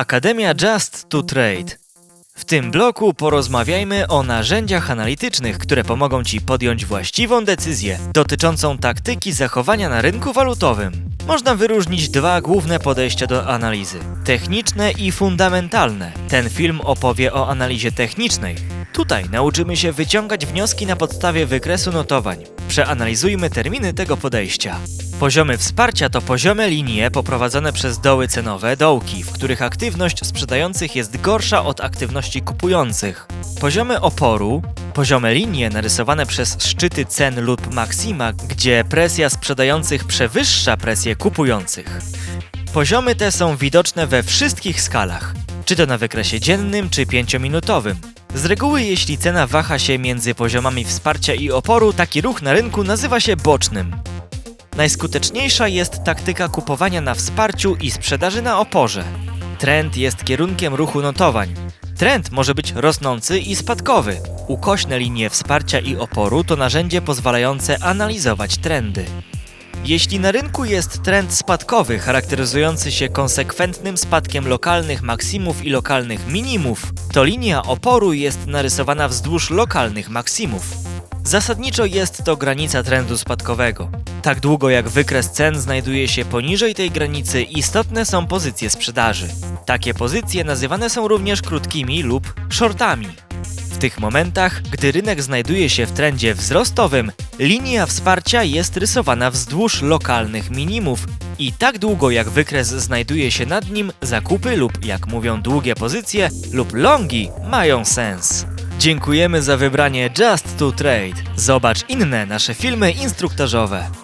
Akademia Just to Trade. W tym bloku porozmawiajmy o narzędziach analitycznych, które pomogą Ci podjąć właściwą decyzję dotyczącą taktyki zachowania na rynku walutowym. Można wyróżnić dwa główne podejścia do analizy: techniczne i fundamentalne. Ten film opowie o analizie technicznej. Tutaj nauczymy się wyciągać wnioski na podstawie wykresu notowań. Przeanalizujmy terminy tego podejścia. Poziomy wsparcia to poziome linie poprowadzone przez doły cenowe, dołki, w których aktywność sprzedających jest gorsza od aktywności kupujących. Poziomy oporu, poziome linie narysowane przez szczyty cen lub maksima, gdzie presja sprzedających przewyższa presję kupujących. Poziomy te są widoczne we wszystkich skalach, czy to na wykresie dziennym czy pięciominutowym. Z reguły, jeśli cena waha się między poziomami wsparcia i oporu, taki ruch na rynku nazywa się bocznym. Najskuteczniejsza jest taktyka kupowania na wsparciu i sprzedaży na oporze. Trend jest kierunkiem ruchu notowań. Trend może być rosnący i spadkowy. Ukośne linie wsparcia i oporu to narzędzie pozwalające analizować trendy. Jeśli na rynku jest trend spadkowy charakteryzujący się konsekwentnym spadkiem lokalnych maksimów i lokalnych minimów, to linia oporu jest narysowana wzdłuż lokalnych maksimów. Zasadniczo jest to granica trendu spadkowego. Tak długo jak wykres cen znajduje się poniżej tej granicy, istotne są pozycje sprzedaży. Takie pozycje nazywane są również krótkimi lub shortami. W tych momentach, gdy rynek znajduje się w trendzie wzrostowym, linia wsparcia jest rysowana wzdłuż lokalnych minimów i tak długo jak wykres znajduje się nad nim, zakupy lub, jak mówią długie pozycje, lub longi mają sens. Dziękujemy za wybranie Just to Trade. Zobacz inne nasze filmy instruktażowe.